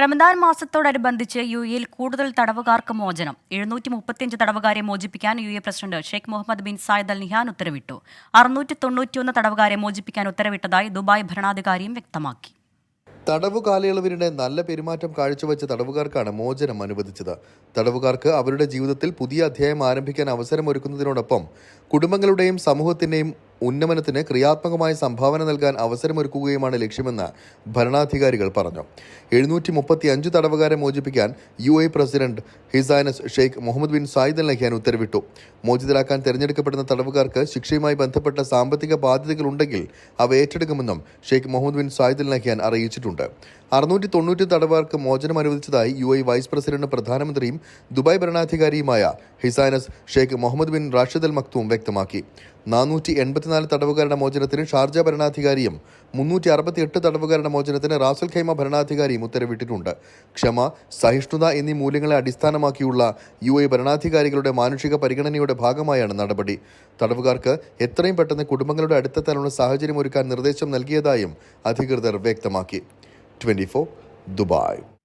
Ramadan മാസത്തോടനുബന്ധിച്ച് U എയിൽ കൂടുതൽ തടവുകാർക്ക് മോചനം. എഴുന്നൂറ്റി മുപ്പത്തിയഞ്ച് തടവുകാരെ മോചിപ്പിക്കാൻ U A president Sheikh Mohammed bin Zayed Al Nahyan ഉത്തരവിട്ടു. അറുന്നൂറ്റി തൊണ്ണൂറ്റിയൊന്ന് തടവുകാരെ മോചിപ്പിക്കാൻ ഉത്തരവിട്ടതായി ദുബായ് ഭരണാധികാരിയും വ്യക്തമാക്കി. തടവു കാലയളവിനിടെ നല്ല പെരുമാറ്റം കാഴ്ചവെച്ച തടവുകാർക്കാണ് മോചനം അനുവദിച്ചത്. തടവുകാർക്ക് അവരുടെ ജീവിതത്തിൽ പുതിയ അധ്യായം ആരംഭിക്കാൻ അവസരമൊരുക്കുന്നതിനോടൊപ്പം കുടുംബങ്ങളുടെയും സമൂഹത്തിന്റെയും ഉന്നമനത്തിന് ക്രിയാത്മകമായ സംഭാവന നൽകാൻ അവസരമൊരുക്കുകയുമാണ് ലക്ഷ്യമെന്ന് ഭരണാധികാരികൾ പറഞ്ഞു. എഴുന്നൂറ്റി മുപ്പത്തി അഞ്ച് തടവുകാരെ മോചിപ്പിക്കാൻ U A president his highness Sheikh Mohammed bin Zayed Al ഉത്തരവിട്ടു. മോചിതരാക്കാൻ തെരഞ്ഞെടുക്കപ്പെടുന്ന തടവുകാർക്ക് ശിക്ഷയുമായി ബന്ധപ്പെട്ട സാമ്പത്തിക ബാധ്യതകളുണ്ടെങ്കിൽ അവ ഏറ്റെടുക്കുമെന്നും Sheikh Mohammed bin Zayed Al Nahyan അറിയിച്ചിട്ടുണ്ട്. അറുന്നൂറ്റി തൊണ്ണൂറ്റി തടവുകാർക്ക് മോചനം അനുവദിച്ചതായി യു എ വൈസ് പ്രസിഡന്റ് പ്രധാനമന്ത്രിയും Dubai ഭരണാധികാരിയുമായ his highness Sheikh Mohammed bin Rashid Al Maktoum വ്യക്തമാക്കി. നാനൂറ്റി എൺപത്തിനാല് തടവുകാരുടെ മോചനത്തിന് ഷാർജ ഭരണാധികാരിയും മുന്നൂറ്റി അറുപത്തിയെട്ട് തടവുകാരുടെ മോചനത്തിന് റാസൽ ഖൈമ ഭരണാധികാരിയും ഉത്തരവിട്ടിട്ടുണ്ട്. ക്ഷമ സഹിഷ്ണുത എന്നീ മൂല്യങ്ങളെ അടിസ്ഥാനമാക്കിയുള്ള യു എ ഭരണാധികാരികളുടെ മാനുഷിക പരിഗണനയുടെ ഭാഗമായാണ് നടപടി. തടവുകാർക്ക് എത്രയും പെട്ടെന്ന് കുടുംബങ്ങളുടെ അടുത്തെത്താനുള്ള സാഹചര്യം ഒരുക്കാൻ നിർദ്ദേശം നൽകിയതായും അധികൃതർ വ്യക്തമാക്കി. Twenty Dubai.